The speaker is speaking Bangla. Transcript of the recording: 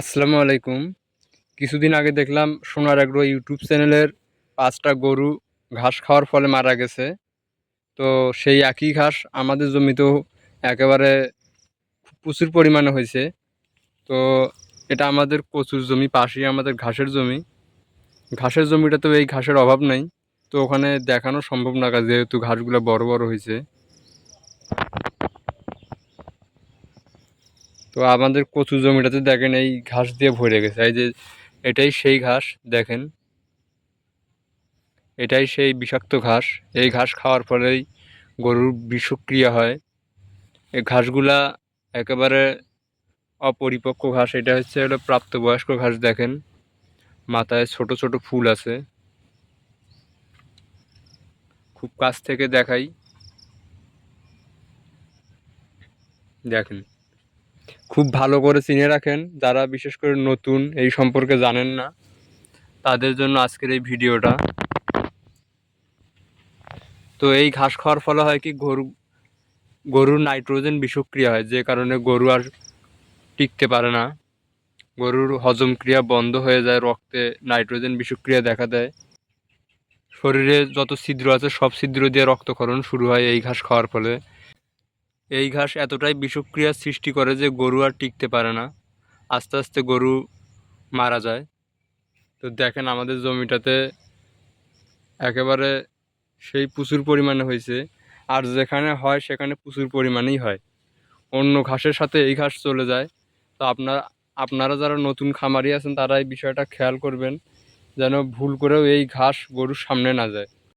আসসালামু আলাইকুম। কিছুদিন আগে দেখলাম সোনার এগ্রো ইউটিউব চ্যানেলের পাঁচটা গরু ঘাস খাওয়ার ফলে মারা গেছে। তো সেই একই ঘাস আমাদের জমিতেও একেবারে প্রচুর পরিমাণে হয়েছে। তো এটা আমাদের কচুর জমি, পাশেই আমাদের ঘাসের জমি। ঘাসের জমিটা তো এই ঘাসের অভাব নাই। তো ওখানে দেখানো সম্ভব না, যেহেতু ঘাসগুলো বড় বড় হয়েছে। তো আমাদের কচু জমিটাতে দেখেন এই ঘাস দিয়ে ভরে গেছে। এই যে এটাই সেই ঘাস, দেখেন। এটাই সেই বিষাক্ত ঘাস। এই ঘাস খাওয়ার ফলেই গরুর বিষক্রিয়া হয়। এই ঘাসগুলা একেবারে অপরিপক্ক ঘাস। এটা হচ্ছে একটা প্রাপ্তবয়স্ক ঘাস, দেখেন। মাথায় ছোট ছোট ফুল আছে। খুব কাছ থেকে দেখাই। দেখেন। খুব ভালো করে চিনে রাখেন। যারা বিশেষ করে নতুন এই সম্পর্কে জানেন না, তাদের জন্য আজকের এই ভিডিওটা। তো এই ঘাস খাওয়ার ফলে হয় কি, গরু, গরুর নাইট্রোজেন বিষক্রিয়া হয়, যে কারণে গরু আর টিকতে পারে না। গরুর হজম ক্রিয়া বন্ধ হয়ে যায়, রক্তে নাইট্রোজেন বিষক্রিয়া দেখা দেয়। শরীরে যত ছিদ্র আছে, সব ছিদ্র দিয়ে রক্তক্ষরণ শুরু হয় এই ঘাস খাওয়ার ফলে। এই ঘাস এতটাই বিষক্রিয়ার সৃষ্টি করে যে গরু আর টিকতে পারে না। আস্তে আস্তে গরু মারা যায়। তো দেখেন আমাদের জমিটাতে একেবারে সেই প্রচুর পরিমাণে হয়েছে। আর যেখানে হয় সেখানে প্রচুর পরিমাণেই হয়। অন্য ঘাসের সাথে এই ঘাস চলে যায়। তো আপনার, আপনারা যারা নতুন খামারি আছেন, তারা এই বিষয়টা খেয়াল করবেন। যেন ভুল করেও এই ঘাস গরুর সামনে না যায়।